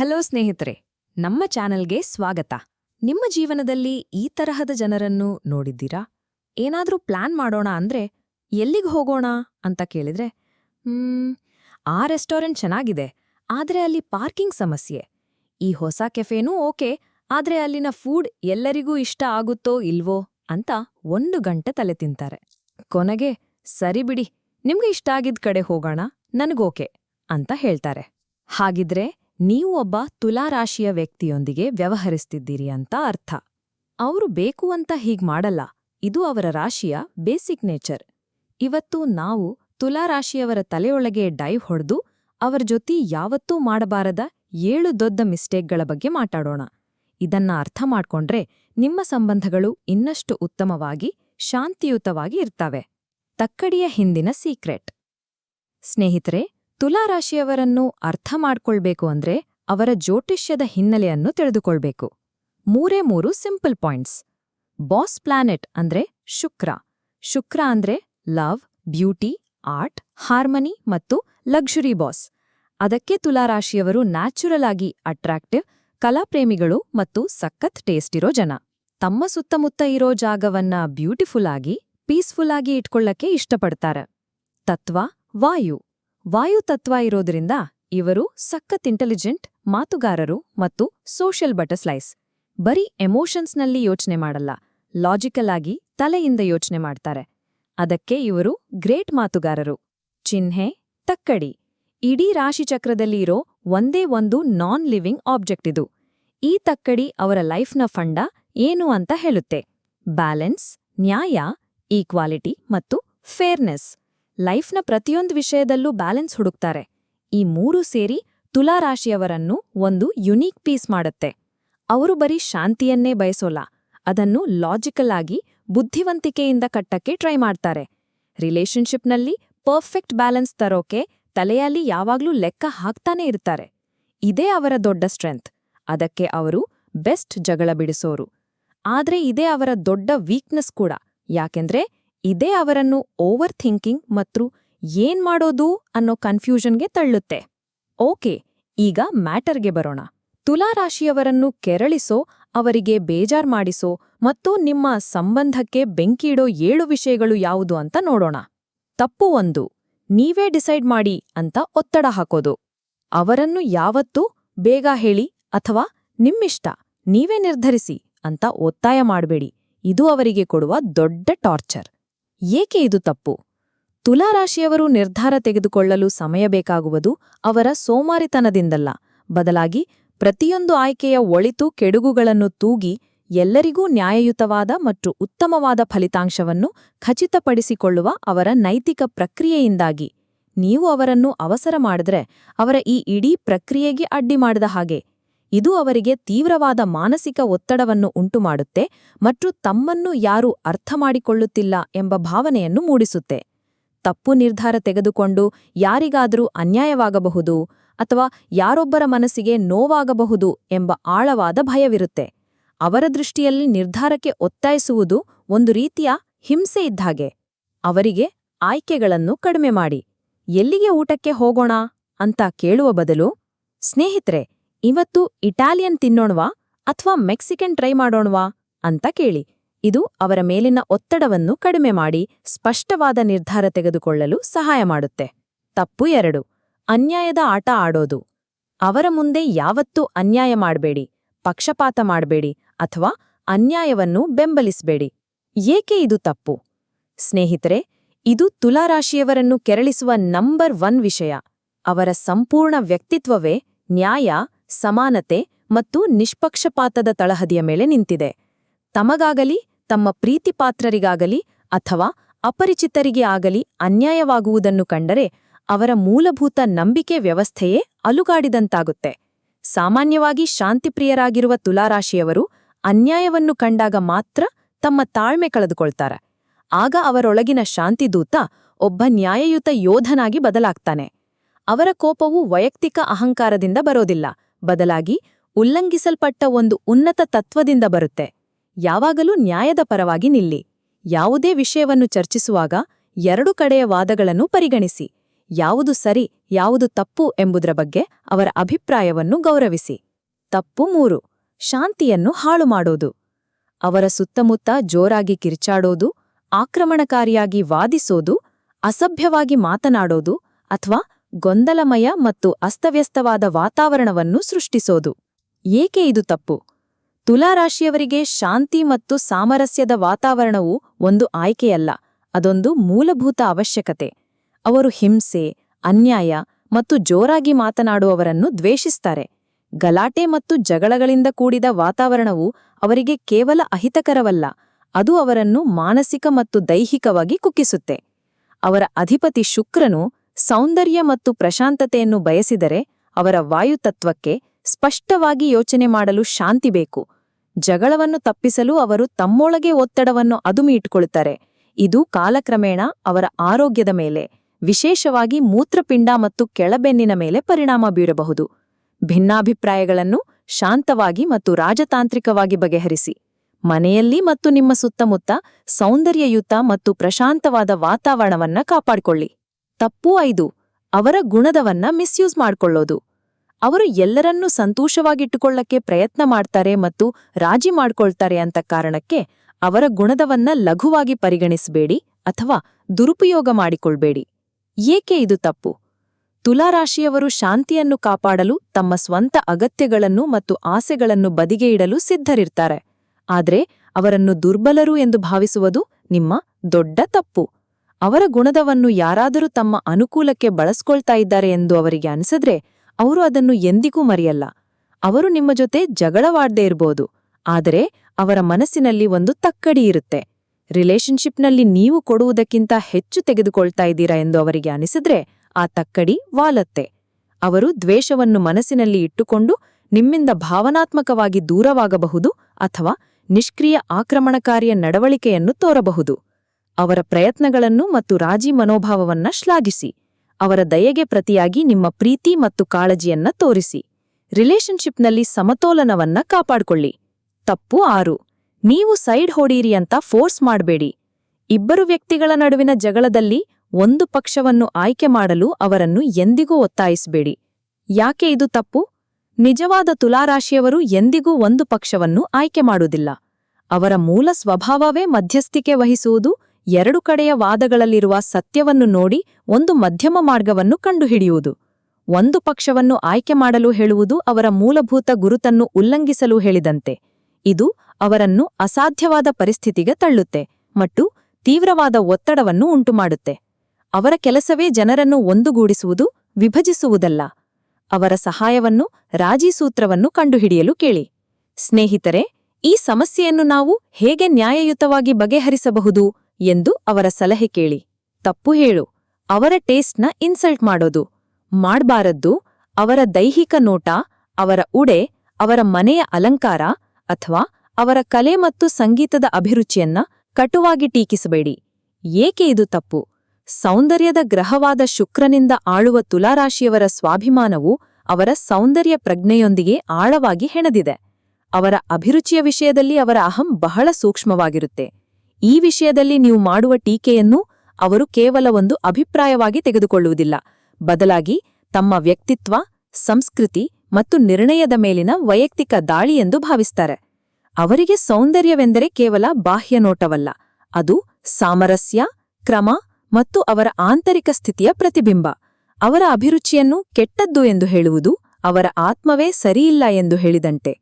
Hello ಸ್ನೇಹಿತರೆ, ನಮ್ಮ ಚಾನೆಲ್ಗೆ ಸ್ವಾಗತ. ನಿಮ್ಮ ಜೀವನದಲ್ಲಿ ಈ ತರಹದ ಜನರನ್ನು ನೋಡಿದ್ದೀರಾ? ಏನಾದರೂ ಪ್ಲಾನ್ ಮಾಡೋಣ ಅಂದ್ರೆ ಎಲ್ಲಿಗೆ ಹೋಗೋಣ ಅಂತ ಕೇಳಿದ್ರೆ, ಹ್ಮ್, ಆ ರೆಸ್ಟೋರೆಂಟ್ ಚೆನ್ನಾಗಿದೆ, ಆದ್ರೆ ಅಲ್ಲಿ ಪಾರ್ಕಿಂಗ್ ಸಮಸ್ಯೆ. ಈ ಹೊಸ ಕೆಫೆನೂ ಓಕೆ, ಆದ್ರೆ ಅಲ್ಲಿನ ಫುಡ್ ಎಲ್ಲರಿಗೂ ಇಷ್ಟ ಆಗುತ್ತೋ ಇಲ್ವೋ ಅಂತ ಒಂದು ಗಂಟೆ ತಲೆ ತಿಂತಾರೆ. ಕೊನೆಗೆ, ಸರಿ ಬಿಡಿ, ನಿಮ್ಗೆ ಇಷ್ಟ ಆಗಿದ್ ಕಡೆ ಹೋಗೋಣ ನನಗೋಕೆ ಅಂತ ಹೇಳ್ತಾರೆ. ಹಾಗಿದ್ರೆ ನೀವು ಒಬ್ಬ ತುಲಾರಾಶಿಯ ವ್ಯಕ್ತಿಯೊಂದಿಗೆ ವ್ಯವಹರಿಸ್ತಿದ್ದೀರಿ ಅಂತ ಅರ್ಥ. ಅವರು ಬೇಕು ಅಂತ ಹೀಗ್ ಮಾಡಲ್ಲ. ಇದು ಅವರ ರಾಶಿಯ ಬೇಸಿಕ್ ನೇಚರ್. ಇವತ್ತು ನಾವು ತುಲಾರಾಶಿಯವರ ತಲೆಯೊಳಗೆ ಡೈವ್ ಹೊಡೆದು ಅವರ ಜೊತೆ ಯಾವತ್ತೂ ಮಾಡಬಾರದ ಏಳು ದೊಡ್ಡ ಮಿಸ್ಟೇಕ್ಗಳ ಬಗ್ಗೆ ಮಾತಾಡೋಣ. ಇದನ್ನ ಅರ್ಥ ಮಾಡ್ಕೊಂಡ್ರೆ ನಿಮ್ಮ ಸಂಬಂಧಗಳು ಇನ್ನಷ್ಟು ಉತ್ತಮವಾಗಿ, ಶಾಂತಿಯುತವಾಗಿ ಇರ್ತವೆ. ತಕ್ಕಡಿಯ ಹಿಂದಿನ ಸೀಕ್ರೆಟ್. ಸ್ನೇಹಿತರೆ ತುಲಾರಾಶಿಯವರನ್ನು ಅರ್ಥ ಮಾಡ್ಕೊಳ್ಬೇಕು ಅಂದ್ರೆ ಅವರ ಜ್ಯೋತಿಷ್ಯದ ಹಿನ್ನೆಲೆಯನ್ನು ತಿಳಿದುಕೊಳ್ಬೇಕು. ಮೂರೇ ಮೂರು ಸಿಂಪಲ್ ಪಾಯಿಂಟ್ಸ್. ಬಾಸ್ ಪ್ಲಾನೆಟ್ ಅಂದ್ರೆ ಶುಕ್ರ. ಶುಕ್ರ ಅಂದ್ರೆ ಲವ್, ಬ್ಯೂಟಿ, ಆರ್ಟ್, ಹಾರ್ಮನಿ ಮತ್ತು ಲಕ್ಸುರಿ ಬಾಸ್. ಅದಕ್ಕೆ ತುಲಾರಾಶಿಯವರು ನ್ಯಾಚುರಲ್ ಆಗಿ ಅಟ್ರಾಕ್ಟಿವ್, ಕಲಾಪ್ರೇಮಿಗಳು ಮತ್ತು ಸಖತ್ ಟೇಸ್ಟ್ ಇರೋ ಜನ. ತಮ್ಮ ಸುತ್ತಮುತ್ತ ಇರೋ ಜಾಗವನ್ನ ಬ್ಯೂಟಿಫುಲ್ ಆಗಿ, ಪೀಸ್ಫುಲ್ ಆಗಿ ಇಟ್ಕೊಳ್ಳಕ್ಕೆ ಇಷ್ಟಪಡ್ತಾರೆ. ತತ್ವ, ವಾಯು. ವಾಯು ತತ್ವ ಇರೋದ್ರಿಂದ ಇವರು ಸಖತ್ ಇಂಟೆಲಿಜೆಂಟ್ ಮಾತುಗಾರರು ಮತ್ತು ಸೋಷಿಯಲ್ ಬಟರ್ಸ್ಲೈಸ್ ಬರೀ ಎಮೋಷನ್ಸ್ನಲ್ಲಿ ಯೋಚನೆ ಮಾಡಲ್ಲ ಲಾಜಿಕಲ್ ಆಗಿ ತಲೆಯಿಂದ ಯೋಚನೆ ಮಾಡ್ತಾರೆ. ಅದಕ್ಕೆ ಇವರು ಗ್ರೇಟ್ ಮಾತುಗಾರರು. ಚಿಹ್ನೆ, ತಕ್ಕಡಿ. ಇಡೀ ರಾಶಿಚಕ್ರದಲ್ಲಿ ಇರೋ ಒಂದೇ ಒಂದು ನಾನ್ ಲಿವಿಂಗ್ ಆಬ್ಜೆಕ್ಟ್ ಇದು. ಈ ತಕ್ಕಡಿ ಅವರ ಲೈಫ್ನ ಫಂಡ ಏನು ಅಂತ ಹೇಳುತ್ತೆ. ಬ್ಯಾಲೆನ್ಸ್ ನ್ಯಾಯ ಈಕ್ವಾಲಿಟಿ ಮತ್ತು ಫೇರ್ನೆಸ್ ಲೈಫ್ನ ಪ್ರತಿಯೊಂದು ವಿಷಯದಲ್ಲೂ ಬ್ಯಾಲೆನ್ಸ್ ಹುಡುಕ್ತಾರೆ. ಈ ಮೂರು ಸೇರಿ ತುಲಾರಾಶಿಯವರನ್ನು ಒಂದು ಯುನೀಕ್ ಪೀಸ್ ಮಾಡುತ್ತೆ. ಅವರು ಬರೀ ಶಾಂತಿಯನ್ನೇ ಬಯಸೋಲ್ಲ. ಅದನ್ನು ಲಾಜಿಕಲ್ ಆಗಿ ಬುದ್ಧಿವಂತಿಕೆಯಿಂದ ಕಟ್ಟಕ್ಕೆ ಟ್ರೈ ಮಾಡ್ತಾರೆ. ರಿಲೇಷನ್ಶಿಪ್ನಲ್ಲಿ ಪರ್ಫೆಕ್ಟ್ ಬ್ಯಾಲೆನ್ಸ್ ತರೋಕೆ ತಲೆಯಲ್ಲಿ ಯಾವಾಗ್ಲೂ ಲೆಕ್ಕ ಹಾಕ್ತಾನೇ ಇರ್ತಾರೆ. ಇದೇ ಅವರ ದೊಡ್ಡ ಸ್ಟ್ರೆಂತ್. ಅದಕ್ಕೆ ಅವರು ಬೆಸ್ಟ್ ಜಗಳ ಬಿಡಿಸೋರು. ಆದ್ರೆ ಇದೇ ಅವರ ದೊಡ್ಡ ವೀಕ್ನೆಸ್ ಕೂಡ. ಯಾಕೆಂದ್ರೆ ಇದೇ ಅವರನ್ನು ಓವರ್ ಥಿಂಕಿಂಗ್ ಮತ್ತು ಏನ್ ಮಾಡೋದು ಅನ್ನೋ ಕನ್ಫ್ಯೂಷನ್ಗೆ ತಳ್ಳುತ್ತೆ. ಓಕೆ, ಈಗ ಮ್ಯಾಟರ್ಗೆ ಬರೋಣ. ತುಲಾರಾಶಿಯವರನ್ನು ಕೆರಳಿಸೋ, ಅವರಿಗೆ ಬೇಜಾರ್ ಮಾಡಿಸೋ ಮತ್ತು ನಿಮ್ಮ ಸಂಬಂಧಕ್ಕೆ ಬೆಂಕಿಯಿಡೋ ಏಳು ವಿಷಯಗಳು ಯಾವುದು ಅಂತ ನೋಡೋಣ. ತಪ್ಪು ಒಂದು, ನೀವೇ ಡಿಸೈಡ್ ಮಾಡಿ ಅಂತ ಒತ್ತಡ ಹಾಕೋದು. ಅವರನ್ನು ಯಾವತ್ತೂ ಬೇಗ ಹೇಳಿ ಅಥವಾ ನಿಮ್ಮಿಷ್ಟ, ನೀವೇ ನಿರ್ಧರಿಸಿ ಅಂತ ಒತ್ತಾಯ ಮಾಡಬೇಡಿ. ಇದು ಅವರಿಗೆ ಕೊಡುವ ದೊಡ್ಡ ಟಾರ್ಚರ್. ಏಕೆ ಇದು ತಪ್ಪು? ತುಲಾರಾಶಿಯವರು ನಿರ್ಧಾರ ತೆಗೆದುಕೊಳ್ಳಲು ಸಮಯ ಬೇಕಾಗುವುದು ಅವರ ಸೋಮಾರಿತನದಿಂದಲ್ಲ. ಬದಲಾಗಿ ಪ್ರತಿಯೊಂದು ಆಯ್ಕೆಯ ಒಳಿತು ಕೆಡುಗುಗಳನ್ನು ತೂಗಿ ಎಲ್ಲರಿಗೂ ನ್ಯಾಯಯುತವಾದ ಮತ್ತು ಉತ್ತಮವಾದ ಫಲಿತಾಂಶವನ್ನು ಖಚಿತಪಡಿಸಿಕೊಳ್ಳುವ ಅವರ ನೈತಿಕ ಪ್ರಕ್ರಿಯೆಯಿಂದಾಗಿ. ನೀವು ಅವರನ್ನು ಅವಸರ ಮಾಡಿದ್ರೆ ಅವರ ಈ ಇಡೀ ಪ್ರಕ್ರಿಯೆಗೆ ಅಡ್ಡಿ ಮಾಡಿದ ಹಾಗೆ. ಇದು ಅವರಿಗೆ ತೀವ್ರವಾದ ಮಾನಸಿಕ ಒತ್ತಡವನ್ನು ಉಂಟುಮಾಡುತ್ತೆ ಮತ್ತು ತಮ್ಮನ್ನು ಯಾರೂ ಅರ್ಥ ಮಾಡಿಕೊಳ್ಳುತ್ತಿಲ್ಲ ಎಂಬ ಭಾವನೆಯನ್ನು ಮೂಡಿಸುತ್ತೆ. ತಪ್ಪು ನಿರ್ಧಾರ ತೆಗೆದುಕೊಂಡು ಯಾರಿಗಾದರೂ ಅನ್ಯಾಯವಾಗಬಹುದು ಅಥವಾ ಯಾರೊಬ್ಬರ ಮನಸ್ಸಿಗೆ ನೋವಾಗಬಹುದು ಎಂಬ ಆಳವಾದ ಭಯವಿರುತ್ತೆ. ಅವರ ದೃಷ್ಟಿಯಲ್ಲಿ ನಿರ್ಧಾರಕ್ಕೆ ಒತ್ತಾಯಿಸುವುದು ಒಂದು ರೀತಿಯ ಹಿಂಸೆ ಇದ್ದಾಗೆ ಅವರಿಗೆ ಆಯ್ಕೆಗಳನ್ನು ಕಡಿಮೆ ಮಾಡಿ. ಎಲ್ಲಿಗೆ ಊಟಕ್ಕೆ ಹೋಗೋಣ? ಅಂತ ಕೇಳುವ ಬದಲು, ಸ್ನೇಹಿತರೆ ಇವತ್ತು ಇಟಾಲಿಯನ್ ತಿನ್ನೋಣವಾ ಅಥವಾ ಮೆಕ್ಸಿಕನ್ ಟ್ರೈ ಮಾಡೋಣವಾ ಅಂತ ಕೇಳಿ. ಇದು ಅವರ ಮೇಲಿನ ಒತ್ತಡವನ್ನು ಕಡಿಮೆ ಮಾಡಿ ಸ್ಪಷ್ಟವಾದ ನಿರ್ಧಾರ ತೆಗೆದುಕೊಳ್ಳಲು ಸಹಾಯ ಮಾಡುತ್ತೆ. ತಪ್ಪು ಎರಡು. ಅನ್ಯಾಯದ ಆಟ ಆಡೋದು. ಅವರ ಮುಂದೆ ಯಾವತ್ತೂ ಅನ್ಯಾಯ ಮಾಡಬೇಡಿ, ಪಕ್ಷಪಾತ ಮಾಡಬೇಡಿ ಅಥವಾ ಅನ್ಯಾಯವನ್ನು ಬೆಂಬಲಿಸಬೇಡಿ. ಏಕೆ ಇದು ತಪ್ಪು? ಸ್ನೇಹಿತರೆ, ಇದು ತುಲಾರಾಶಿಯವರನ್ನು ಕೆರಳಿಸುವ ನಂಬರ್ ಒನ್ ವಿಷಯ. ಅವರ ಸಂಪೂರ್ಣ ವ್ಯಕ್ತಿತ್ವವೇ ನ್ಯಾಯ ಸಮಾನತೆ ಮತ್ತು ನಿಷ್ಪಕ್ಷಪಾತದ ತಳಹದಿಯ ಮೇಲೆ ನಿಂತಿದೆ. ತಮಗಾಗಲಿ, ತಮ್ಮ ಪ್ರೀತಿಪಾತ್ರರಿಗಾಗಲಿ ಅಥವಾ ಅಪರಿಚಿತರಿಗೆ ಆಗಲಿ ಅನ್ಯಾಯವಾಗುವುದನ್ನು ಕಂಡರೆ ಅವರ ಮೂಲಭೂತ ನಂಬಿಕೆ ವ್ಯವಸ್ಥೆಯೇ ಅಲುಗಾಡಿದಂತಾಗುತ್ತೆ. ಸಾಮಾನ್ಯವಾಗಿ ಶಾಂತಿಪ್ರಿಯರಾಗಿರುವ ತುಲಾರಾಶಿಯವರು ಅನ್ಯಾಯವನ್ನು ಕಂಡಾಗ ಮಾತ್ರ ತಮ್ಮ ತಾಳ್ಮೆ ಕಳೆದುಕೊಳ್ತಾರೆ. ಆಗ ಅವರೊಳಗಿನ ಶಾಂತಿದೂತ ಒಬ್ಬ ನ್ಯಾಯಯುತ ಯೋಧನಾಗಿ ಬದಲಾಗ್ತಾನೆ. ಅವರ ಕೋಪವು ವೈಯಕ್ತಿಕ ಅಹಂಕಾರದಿಂದ ಬರೋದಿಲ್ಲ. ಬದಲಾಗಿ ಉಲ್ಲಂಘಿಸಲ್ಪಟ್ಟ ಒಂದು ಉನ್ನತ ತತ್ವದಿಂದ ಬರುತ್ತೆ. ಯಾವಾಗಲೂ ನ್ಯಾಯದ ಪರವಾಗಿ ನಿಲ್ಲಿ. ಯಾವುದೇ ವಿಷಯವನ್ನು ಚರ್ಚಿಸುವಾಗ ಎರಡು ಕಡೆಯ ವಾದಗಳನ್ನು ಪರಿಗಣಿಸಿ. ಯಾವುದು ಸರಿ, ಯಾವುದು ತಪ್ಪು ಎಂಬುದರ ಬಗ್ಗೆ ಅವರ ಅಭಿಪ್ರಾಯವನ್ನು ಗೌರವಿಸಿ. ತಪ್ಪು ಮೂರು, ಶಾಂತಿಯನ್ನು ಹಾಳು ಮಾಡೋದು. ಅವರ ಸುತ್ತಮುತ್ತ ಜೋರಾಗಿ ಕಿರ್ಚಾಡೋದು, ಆಕ್ರಮಣಕಾರಿಯಾಗಿ ವಾದಿಸೋದು, ಅಸಭ್ಯವಾಗಿ ಮಾತನಾಡೋದು ಅಥವಾ ಗೊಂದಲಮಯ ಮತ್ತು ಅಸ್ತವ್ಯಸ್ತವಾದ ವಾತಾವರಣವನ್ನು ಸೃಷ್ಟಿಸೋದು. ಏಕೆ ಇದು ತಪ್ಪು? ತುಲಾರಾಶಿಯವರಿಗೆ ಶಾಂತಿ ಮತ್ತು ಸಾಮರಸ್ಯದ ವಾತಾವರಣವು ಒಂದು ಆಯ್ಕೆಯಲ್ಲ, ಅದೊಂದು ಮೂಲಭೂತ ಅವಶ್ಯಕತೆ. ಅವರು ಹಿಂಸೆ, ಅನ್ಯಾಯ ಮತ್ತು ಜೋರಾಗಿ ಮಾತನಾಡುವವರನ್ನು ದ್ವೇಷಿಸ್ತಾರೆ. ಗಲಾಟೆ ಮತ್ತು ಜಗಳಗಳಿಂದ ಕೂಡಿದ ವಾತಾವರಣವು ಅವರಿಗೆ ಕೇವಲ ಅಹಿತಕರವಲ್ಲ, ಅದು ಅವರನ್ನು ಮಾನಸಿಕ ಮತ್ತು ದೈಹಿಕವಾಗಿ ಕುಕ್ಕಿಸುತ್ತೆ ಅವರ ಅಧಿಪತಿ ಶುಕ್ರನು ಸೌಂದರ್ಯ ಮತ್ತು ಪ್ರಶಾಂತತೆಯನ್ನು ಬಯಸಿದರೆ ಅವರ ವಾಯುತತ್ವಕ್ಕೆ ಸ್ಪಷ್ಟವಾಗಿ ಯೋಚನೆ ಮಾಡಲು ಶಾಂತಿ ಬೇಕು. ಜಗಳವನ್ನು ತಪ್ಪಿಸಲು ಅವರು ತಮ್ಮೊಳಗೆ ಒತ್ತಡವನ್ನು ಅದುಮಿ ಇಟ್ಟುಕೊಳ್ಳುತ್ತಾರೆ ಇದು ಕಾಲಕ್ರಮೇಣ ಅವರ ಆರೋಗ್ಯದ ಮೇಲೆ, ವಿಶೇಷವಾಗಿ ಮೂತ್ರಪಿಂಡ ಮತ್ತು ಕೆಳಬೆನ್ನಿನ ಮೇಲೆ ಪರಿಣಾಮ ಬೀರಬಹುದು. ಭಿನ್ನಾಭಿಪ್ರಾಯಗಳನ್ನು ಶಾಂತವಾಗಿ ಮತ್ತು ರಾಜತಾಂತ್ರಿಕವಾಗಿ ಬಗೆಹರಿಸಿ. ಮನೆಯಲ್ಲಿ ಮತ್ತು ನಿಮ್ಮ ಸುತ್ತಮುತ್ತ ಸೌಂದರ್ಯಯುತ ಮತ್ತು ಪ್ರಶಾಂತವಾದ ವಾತಾವರಣವನ್ನ ಕಾಪಾಡಿಕೊಳ್ಳಿ. ತಪ್ಪು ಐದು. ಅವರ ಗುಣದವನ್ನ ಮಿಸ್ಯೂಸ್ ಮಾಡ್ಕೊಳ್ಳೋದು. ಅವರು ಎಲ್ಲರನ್ನೂ ಸಂತೋಷವಾಗಿಟ್ಟುಕೊಳ್ಳಕ್ಕೆ ಪ್ರಯತ್ನ ಮಾಡ್ತಾರೆ ಮತ್ತು ರಾಜಿ ಮಾಡ್ಕೊಳ್ತಾರೆ ಅಂತ ಕಾರಣಕ್ಕೆ ಅವರ ಗುಣದವನ್ನ ಲಘುವಾಗಿ ಪರಿಗಣಿಸಬೇಡಿ ಅಥವಾ ದುರುಪಯೋಗ ಮಾಡಿಕೊಳ್ಬೇಡಿ. ಏಕೆ ಇದು ತಪ್ಪು? ತುಲಾರಾಶಿಯವರು ಶಾಂತಿಯನ್ನು ಕಾಪಾಡಲು ತಮ್ಮ ಸ್ವಂತ ಅಗತ್ಯಗಳನ್ನು ಮತ್ತು ಆಸೆಗಳನ್ನು ಬದಿಗೆ ಇಡಲು ಸಿದ್ಧರಿರ್ತಾರೆ. ಆದರೆ ಅವರನ್ನು ದುರ್ಬಲರು ಎಂದು ಭಾವಿಸುವುದು ನಿಮ್ಮ ದೊಡ್ಡ ತಪ್ಪು. ಅವರ ಗುಣದವನ್ನು ಯಾರಾದರೂ ತಮ್ಮ ಅನುಕೂಲಕ್ಕೆ ಬಳಸ್ಕೊಳ್ತಾ ಇದ್ದಾರೆ ಎಂದು ಅವರಿಗೆ ಅನಿಸಿದ್ರೆ ಅವರು ಅದನ್ನು ಎಂದಿಗೂ ಮರೆಯಲ್ಲ. ಅವರು ನಿಮ್ಮ ಜೊತೆ ಜಗಳವಾಡ್ದೇ ಇರ್ಬೋದು. ಆದರೆ ಅವರ ಮನಸ್ಸಿನಲ್ಲಿ ಒಂದು ತಕ್ಕಡಿ ಇರುತ್ತೆ. ರಿಲೇಶನ್ಶಿಪ್ನಲ್ಲಿ ನೀವು ಕೊಡುವುದಕ್ಕಿಂತ ಹೆಚ್ಚು ತೆಗೆದುಕೊಳ್ತಾ ಇದ್ದೀರಾ ಎಂದು ಅವರಿಗೆ ಅನಿಸಿದ್ರೆ ಆ ತಕ್ಕಡಿ ವಾಲತ್ತೆ. ಅವರು ದ್ವೇಷವನ್ನು ಮನಸ್ಸಿನಲ್ಲಿ ಇಟ್ಟುಕೊಂಡು ನಿಮ್ಮಿಂದ ಭಾವನಾತ್ಮಕವಾಗಿ ದೂರವಾಗಬಹುದು ಅಥವಾ ನಿಷ್ಕ್ರಿಯ ಆಕ್ರಮಣಕಾರಿಯ ನಡವಳಿಕೆಯನ್ನು ತೋರಬಹುದು. ಅವರ ಪ್ರಯತ್ನಗಳನ್ನು ಮತ್ತು ರಾಜಿ ಮನೋಭಾವವನ್ನ ಶ್ಲಾಘಿಸಿ. ಅವರ ದಯೆಗೆ ಪ್ರತಿಯಾಗಿ ನಿಮ್ಮ ಪ್ರೀತಿ ಮತ್ತು ಕಾಳಜಿಯನ್ನ ತೋರಿಸಿ. ರಿಲೇಶನ್ಶಿಪ್ನಲ್ಲಿ ಸಮತೋಲನವನ್ನ ಕಾಪಾಡ್ಕೊಳ್ಳಿ. ತಪ್ಪು ಆರು. ನೀವು ಸೈಡ್ ಹೊಡೀರಿ ಅಂತ ಫೋರ್ಸ್ ಮಾಡಬೇಡಿ. ಇಬ್ಬರು ವ್ಯಕ್ತಿಗಳ ನಡುವಿನ ಜಗಳದಲ್ಲಿ ಒಂದು ಪಕ್ಷವನ್ನು ಆಯ್ಕೆ ಮಾಡಲು ಅವರನ್ನು ಎಂದಿಗೂ ಒತ್ತಾಯಿಸಬೇಡಿ. ಯಾಕೆ ಇದು ತಪ್ಪು? ನಿಜವಾದ ತುಲಾರಾಶಿಯವರು ಎಂದಿಗೂ ಒಂದು ಪಕ್ಷವನ್ನು ಆಯ್ಕೆ ಮಾಡುವುದಿಲ್ಲ. ಅವರ ಮೂಲ ಸ್ವಭಾವವೇ ಮಧ್ಯಸ್ಥಿಕೆ ವಹಿಸುವುದು ಎರಡು ಕಡೆಯ ವಾದಗಳಲ್ಲಿರುವ ಸತ್ಯವನ್ನು ನೋಡಿ ಒಂದು ಮಧ್ಯಮ ಮಾರ್ಗವನ್ನು ಕಂಡುಹಿಡಿಯುವುದು. ಒಂದು ಪಕ್ಷವನ್ನು ಆಯ್ಕೆ ಮಾಡಲು ಹೇಳುವುದು ಅವರ ಮೂಲಭೂತ ಗುರುತನ್ನು ಉಲ್ಲಂಘಿಸಲು ಹೇಳಿದಂತೆ. ಇದು ಅವರನ್ನು ಅಸಾಧ್ಯವಾದ ಪರಿಸ್ಥಿತಿಗೆ ತಳ್ಳುತ್ತೆ ಮತ್ತು ತೀವ್ರವಾದ ಒತ್ತಡವನ್ನು ಉಂಟುಮಾಡುತ್ತೆ. ಅವರ ಕೆಲಸವೇ ಜನರನ್ನು ಒಂದುಗೂಡಿಸುವುದು, ವಿಭಜಿಸುವುದಲ್ಲ. ಅವರ ಸಹಾಯವನ್ನು ರಾಜಿ ಸೂತ್ರವನ್ನು ಕಂಡುಹಿಡಿಯಲು ಕೇಳಿ. ಸ್ನೇಹಿತರೆ, ಈ ಸಮಸ್ಯೆಯನ್ನು ನಾವು ಹೇಗೆ ನ್ಯಾಯಯುತವಾಗಿ ಬಗೆಹರಿಸಬಹುದು? ಎಂದು ಅವರ ಸಲಹೆ ಕೇಳಿ. ತಪ್ಪು ಹೇಳು. ಅವರ ಟೇಸ್ಟ್ನ ಇನ್ಸಲ್ಟ್ ಮಾಡೋದು. ಮಾಡ್ಬಾರದ್ದು ಅವರ ದೈಹಿಕ ನೋಟ, ಅವರ ಉಡೆ, ಅವರ ಮನೆಯ ಅಲಂಕಾರ ಅಥವಾ ಅವರ ಕಲೆ ಮತ್ತು ಸಂಗೀತದ ಅಭಿರುಚಿಯನ್ನ ಕಟುವಾಗಿ ಟೀಕಿಸಬೇಡಿ. ಏಕೆ ಇದು ತಪ್ಪು? ಸೌಂದರ್ಯದ ಗ್ರಹವಾದ ಶುಕ್ರನಿಂದ ಆಳುವ ತುಲಾರಾಶಿಯವರ ಸ್ವಾಭಿಮಾನವು ಅವರ ಸೌಂದರ್ಯ ಪ್ರಜ್ಞೆಯೊಂದಿಗೆ ಆಳವಾಗಿ ಹೆಣೆದಿದೆ. ಅವರ ಅಭಿರುಚಿಯ ವಿಷಯದಲ್ಲಿ ಅವರ ಅಹಂ ಬಹಳ ಸೂಕ್ಷ್ಮವಾಗಿರುತ್ತೆ. ಈ ವಿಷಯದಲ್ಲಿ ನೀವು ಮಾಡುವ ಟೀಕೆಯನ್ನು ಅವರು ಕೇವಲ ಒಂದು ಅಭಿಪ್ರಾಯವಾಗಿ ತೆಗೆದುಕೊಳ್ಳುವುದಿಲ್ಲ. ಬದಲಾಗಿ ತಮ್ಮ ವ್ಯಕ್ತಿತ್ವ, ಸಂಸ್ಕೃತಿ ಮತ್ತು ನಿರ್ಣಯದ ಮೇಲಿನ ವೈಯಕ್ತಿಕ ದಾಳಿ ಎಂದು ಭಾವಿಸ್ತಾರೆ. ಅವರಿಗೆ ಸೌಂದರ್ಯವೆಂದರೆ ಕೇವಲ ಬಾಹ್ಯ ನೋಟವಲ್ಲ, ಅದು ಸಾಮರಸ್ಯ, ಕ್ರಮ ಮತ್ತು ಅವರ ಆಂತರಿಕ ಸ್ಥಿತಿಯ ಪ್ರತಿಬಿಂಬ. ಅವರ ಅಭಿರುಚಿಯನ್ನು ಕೆಟ್ಟದ್ದು ಎಂದು ಹೇಳುವುದು ಅವರ ಆತ್ಮವೇ ಸರಿಯಿಲ್ಲ ಎಂದು ಹೇಳಿದಂತೆ.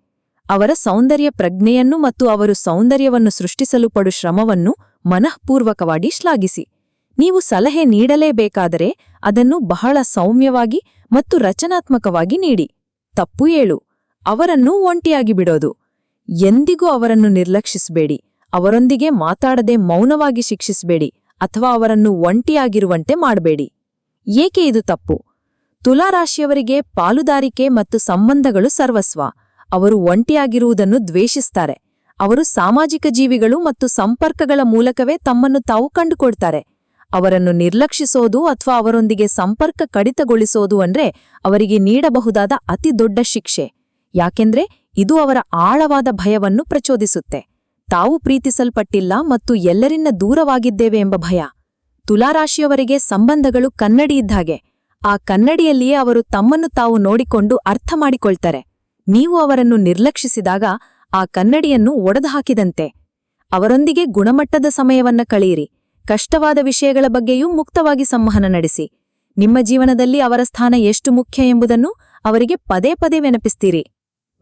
ಅವರ ಸೌಂದರ್ಯ ಪ್ರಜ್ಞೆಯನ್ನು ಮತ್ತು ಅವರು ಸೌಂದರ್ಯವನ್ನು ಸೃಷ್ಟಿಸಲು ಪಡು ಶ್ರಮವನ್ನು ಮನಃಪೂರ್ವಕವಾಗಿ ಶ್ಲಾಘಿಸಿ. ನೀವು ಸಲಹೆ ನೀಡಲೇಬೇಕಾದರೆ ಅದನ್ನು ಬಹಳ ಸೌಮ್ಯವಾಗಿ ಮತ್ತು ರಚನಾತ್ಮಕವಾಗಿ ನೀಡಿ. ತಪ್ಪು ಏಳು, ಅವರನ್ನು ಒಂಟಿಯಾಗಿ ಬಿಡೋದು. ಎಂದಿಗೂ ಅವರನ್ನು ನಿರ್ಲಕ್ಷಿಸಬೇಡಿ. ಅವರೊಂದಿಗೆ ಮಾತಾಡದೆ ಮೌನವಾಗಿ ಶಿಕ್ಷಿಸಬೇಡಿ ಅಥವಾ ಅವರನ್ನು ಒಂಟಿಯಾಗಿರುವಂತೆ ಮಾಡಬೇಡಿ. ಏಕೆ ಇದು ತಪ್ಪು? ತುಲಾರಾಶಿಯವರಿಗೆ ಪಾಲುದಾರಿಕೆ ಮತ್ತು ಸಂಬಂಧಗಳು ಸರ್ವಸ್ವ. ಅವರು ಒಂಟಿಯಾಗಿರುವುದನ್ನು ದ್ವೇಷಿಸ್ತಾರೆ. ಅವರು ಸಾಮಾಜಿಕ ಜೀವಿಗಳು ಮತ್ತು ಸಂಪರ್ಕಗಳ ಮೂಲಕವೇ ತಮ್ಮನ್ನು ತಾವು ಕಂಡುಕೊಳ್ತಾರೆ. ಅವರನ್ನು ನಿರ್ಲಕ್ಷಿಸೋದು ಅಥವಾ ಅವರೊಂದಿಗೆ ಸಂಪರ್ಕ ಕಡಿತಗೊಳಿಸೋದು ಅಂದ್ರೆ ಅವರಿಗೆ ನೀಡಬಹುದಾದ ಅತಿ ದೊಡ್ಡ ಶಿಕ್ಷೆ. ಯಾಕೆಂದ್ರೆ ಇದು ಅವರ ಆಳವಾದ ಭಯವನ್ನು ಪ್ರಚೋದಿಸುತ್ತೆ. ತಾವು ಪ್ರೀತಿಸಲ್ಪಟ್ಟಿಲ್ಲ ಮತ್ತು ಎಲ್ಲರಿಂದ ದೂರವಾಗಿದ್ದೇವೆ ಎಂಬ ಭಯ. ತುಲಾರಾಶಿಯವರಿಗೆ ಸಂಬಂಧಗಳು ಕನ್ನಡಿ ಇದ್ದಾಗೆ ಆ ಕನ್ನಡಿಯಲ್ಲಿಯೇ ಅವರು ತಮ್ಮನ್ನು ತಾವು ನೋಡಿಕೊಂಡು ಅರ್ಥ ಮಾಡಿಕೊಳ್ತಾರೆ. ನೀವು ಅವರನ್ನು ನಿರ್ಲಕ್ಷಿಸಿದಾಗ ಆ ಕನ್ನಡಿಯನ್ನು ಒಡೆದುಹಾಕಿದಂತೆ. ಅವರೊಂದಿಗೆ ಗುಣಮಟ್ಟದ ಸಮಯವನ್ನ ಕಳೆಯಿರಿ. ಕಷ್ಟವಾದ ವಿಷಯಗಳ ಬಗ್ಗೆಯೂ ಮುಕ್ತವಾಗಿ ಸಂವಹನ ನಡೆಸಿ. ನಿಮ್ಮ ಜೀವನದಲ್ಲಿ ಅವರ ಸ್ಥಾನ ಎಷ್ಟು ಮುಖ್ಯ ಎಂಬುದನ್ನು ಅವರಿಗೆ ಪದೇ ಪದೇ ವೆನಪಿಸ್ತೀರಿ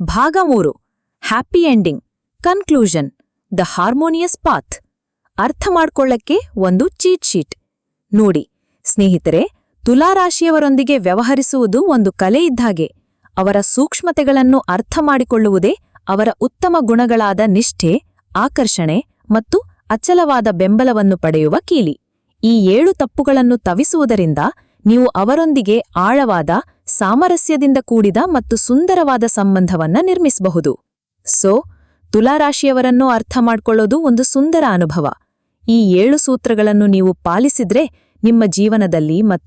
ಭಾಗ ಮೂರು. Happy ending. Conclusion. The harmonious path. ಅರ್ಥ ಮಾಡ್ಕೊಳ್ಳಕ್ಕೆ ಒಂದು ಚೀಟ್ ಶೀಟ್. ನೋಡಿ, ಸ್ನೇಹಿತರೆ, ತುಲಾರಾಶಿಯವರೊಂದಿಗೆ ವ್ಯವಹರಿಸುವುದು ಒಂದು ಕಲೆ ಇದ್ದಾಗೆ ಅವರ ಸೂಕ್ಷ್ಮತೆಗಳನ್ನು ಅರ್ಥ ಮಾಡಿಕೊಳ್ಳುವುದೇ ಅವರ ಉತ್ತಮ ಗುಣಗಳಾದ ನಿಷ್ಠೆ, ಆಕರ್ಷಣೆ ಮತ್ತು ಅಚಲವಾದ ಬೆಂಬಲವನ್ನು ಪಡೆಯುವ ಕೀಲಿ. ಈ ಏಳು ತಪ್ಪುಗಳನ್ನು ತವಿಸುವುದರಿಂದ ನೀವು ಅವರೊಂದಿಗೆ ಆಳವಾದ, ಸಾಮರಸ್ಯದಿಂದ ಕೂಡಿದ ಮತ್ತು ಸುಂದರವಾದ ಸಂಬಂಧವನ್ನ ನಿರ್ಮಿಸಬಹುದು. ಸೊ, ತುಲಾರಾಶಿಯವರನ್ನು ಅರ್ಥ ಮಾಡ್ಕೊಳ್ಳೋದು ಒಂದು ಸುಂದರ ಅನುಭವ. ಈ ಏಳು ಸೂತ್ರಗಳನ್ನು ನೀವು ಪಾಲಿಸಿದ್ರೆ ನಿಮ್ಮ ಜೀವನದಲ್ಲಿ ಮತ್ತು